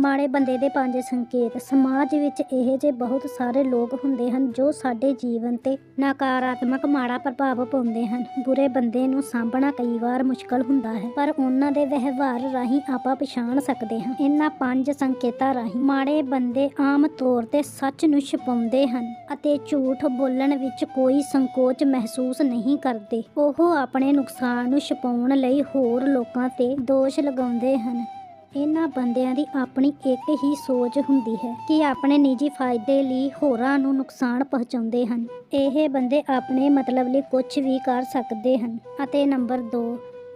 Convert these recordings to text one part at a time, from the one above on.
ਮਾੜੇ ਬੰਦੇ ਦੇ ਪੰਜ ਸੰਕੇਤ। ਸਮਾਜ ਵਿੱਚ ਇਹੋ ਜਿਹੇ ਬਹੁਤ ਸਾਰੇ ਲੋਕ ਹੁੰਦੇ ਹਨ ਜੋ ਸਾਡੇ ਜੀਵਨ ਤੇ ਨਕਾਰਾਤਮਕ ਮਾੜਾ ਪ੍ਰਭਾਵ ਪਾਉਂਦੇ ਹਨ। ਬੁਰੇ ਬੰਦੇ ਨੂੰ ਸਾਂਭਣਾ ਕਈ ਵਾਰ ਮੁਸ਼ਕਲ ਹੁੰਦਾ ਹੈ, ਪਰ ਉਹਨਾਂ ਦੇ ਵਿਵਹਾਰ ਰਾਹੀਂ ਆਪਾਂ ਪਛਾਣ ਸਕਦੇ ਹਾਂ। ਇਹਨਾਂ ਪੰਜ ਸੰਕੇਤਾਂ ਰਾਹੀਂ ਮਾੜੇ ਬੰਦੇ ਆਮ ਤੌਰ ਤੇ ਸੱਚ ਨੂੰ ਛੁਪਾਉਂਦੇ ਹਨ ਅਤੇ ਝੂਠ ਬੋਲਣ ਵਿੱਚ ਕੋਈ ਸੰਕੋਚ ਮਹਿਸੂਸ ਨਹੀਂ ਕਰਦੇ। ਉਹ ਆਪਣੇ ਨੁਕਸਾਨ ਨੂੰ ਛੁਪਾਉਣ ਲਈ ਹੋਰ ਲੋਕਾਂ ਤੇ ਦੋਸ਼ ਲਗਾਉਂਦੇ ਹਨ। ਇਹਨਾਂ ਬੰਦਿਆਂ ਦੀ ਆਪਣੀ ਇੱਕ ਹੀ ਸੋਚ ਹੁੰਦੀ ਹੈ ਕਿ ਆਪਣੇ ਨਿੱਜੀ ਫਾਇਦੇ ਲਈ ਹੋਰਾਂ ਨੂੰ ਨੁਕਸਾਨ ਪਹੁੰਚਾਉਂਦੇ ਹਨ। ਇਹ ਬੰਦੇ ਆਪਣੇ ਮਤਲਬ ਲਈ ਕੁਝ ਵੀ ਕਰ ਸਕਦੇ ਹਨ ਅਤੇ ਨੰਬਰ 2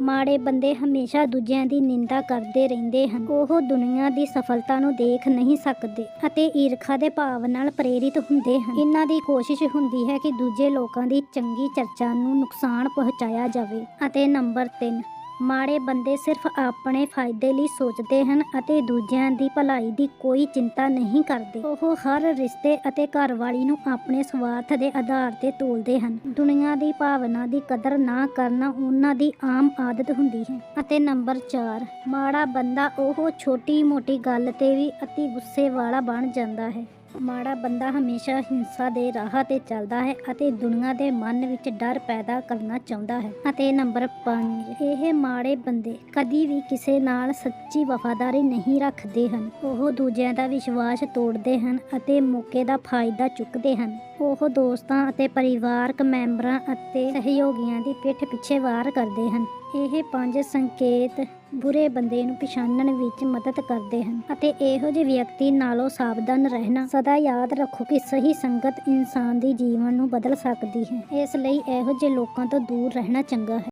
ਮਾੜੇ ਬੰਦੇ ਹਮੇਸ਼ਾ ਦੂਜਿਆਂ ਦੀ ਨਿੰਦਾ ਕਰਦੇ ਰਹਿੰਦੇ ਹਨ। ਉਹ ਦੁਨੀਆ ਦੀ ਸਫਲਤਾ ਨੂੰ ਦੇਖ ਨਹੀਂ ਸਕਦੇ ਅਤੇ ਈਰਖਾ ਦੇ ਭਾਵ ਨਾਲ ਪ੍ਰੇਰਿਤ ਹੁੰਦੇ ਹਨ। ਇਹਨਾਂ ਦੀ ਕੋਸ਼ਿਸ਼ ਹੁੰਦੀ ਹੈ ਕਿ ਦੂਜੇ ਲੋਕਾਂ ਦੀ ਚੰਗੀ ਚਰਚਾ ਨੂੰ ਨੁਕਸਾਨ ਪਹੁੰਚਾਇਆ ਜਾਵੇ। ਅਤੇ ਨੰਬਰ 3 ਮਾੜੇ ਬੰਦੇ ਸਿਰਫ ਆਪਣੇ ਫਾਇਦੇ ਲਈ ਸੋਚਦੇ ਹਨ ਅਤੇ ਦੂਜਿਆਂ ਦੀ ਭਲਾਈ ਦੀ ਕੋਈ ਚਿੰਤਾ ਨਹੀਂ ਕਰਦੇ। ਉਹ ਹਰ ਰਿਸ਼ਤੇ ਅਤੇ ਘਰਵਾਲੀ ਨੂੰ ਆਪਣੇ ਸਵਾਰਥ ਦੇ ਆਧਾਰ ਤੇ ਤੋਲਦੇ ਹਨ। ਦੁਨੀਆ ਦੀ ਭਾਵਨਾ ਦੀ ਕਦਰ ਨਾ ਕਰਨਾ ਉਹਨਾਂ ਦੀ ਆਮ ਆਦਤ ਹੁੰਦੀ ਹੈ। ਅਤੇ ਨੰਬਰ 4 ਮਾੜਾ ਬੰਦਾ ਉਹ ਛੋਟੀ-ਮੋਟੀ ਗੱਲ ਤੇ ਵੀ ਅਤੀ ਗੁੱਸੇ ਵਾਲਾ ਬਣ ਜਾਂਦਾ ਹੈ। ਮਾੜਾ ਬੰਦਾ ਹਮੇਸ਼ਾ ਹਿੰਸਾ ਦੇ ਰਾਹ ਤੇ ਚੱਲਦਾ ਹੈ ਅਤੇ ਦੁਨੀਆ ਦੇ ਮਨ ਵਿੱਚ ਡਰ ਪੈਦਾ ਕਰਨਾ ਚਾਹੁੰਦਾ ਹੈ। ਅਤੇ ਨੰਬਰ 5 ਇਹ ਮਾੜੇ ਬੰਦੇ ਕਦੀ ਵੀ ਕਿਸੇ ਨਾਲ ਸੱਚੀ ਵਫਾਦਾਰੀ ਨਹੀਂ ਰੱਖਦੇ ਹਨ। ਉਹ ਦੂਜਿਆਂ ਦਾ ਵਿਸ਼ਵਾਸ ਤੋੜਦੇ ਹਨ ਅਤੇ ਮੌਕੇ ਦਾ ਫਾਇਦਾ ਚੁੱਕਦੇ ਹਨ। ਉਹ ਦੋਸਤਾਂ ਅਤੇ ਪਰਿਵਾਰਕ ਮੈਂਬਰਾਂ ਅਤੇ ਸਹਿਯੋਗੀਆਂ ਦੀ ਪਿੱਠ ਪਿੱਛੇ ਵਾਰ ਕਰਦੇ ਹਨ। ਇਹ ਪੰਜ ਸੰਕੇਤ ਬੁਰੇ ਬੰਦੇ ਨੂੰ ਪਛਾਣਨ ਵਿੱਚ ਮਦਦ ਕਰਦੇ ਹਨ ਅਤੇ ਇਹੋ ਜਿਹੇ ਵਿਅਕਤੀ ਨਾਲੋਂ ਸਾਵਧਾਨ ਰਹਿਣਾ ਸਦਾ ਯਾਦ ਰੱਖੋ ਕਿ ਸਹੀ ਸੰਗਤ ਇਨਸਾਨ ਦੀ ਜੀਵਨ ਨੂੰ ਬਦਲ ਸਕਦੀ ਹੈ। ਇਸ ਲਈ ਇਹੋ ਜਿਹੇ ਲੋਕਾਂ ਤੋਂ ਦੂਰ ਰਹਿਣਾ ਚੰਗਾ ਹੈ।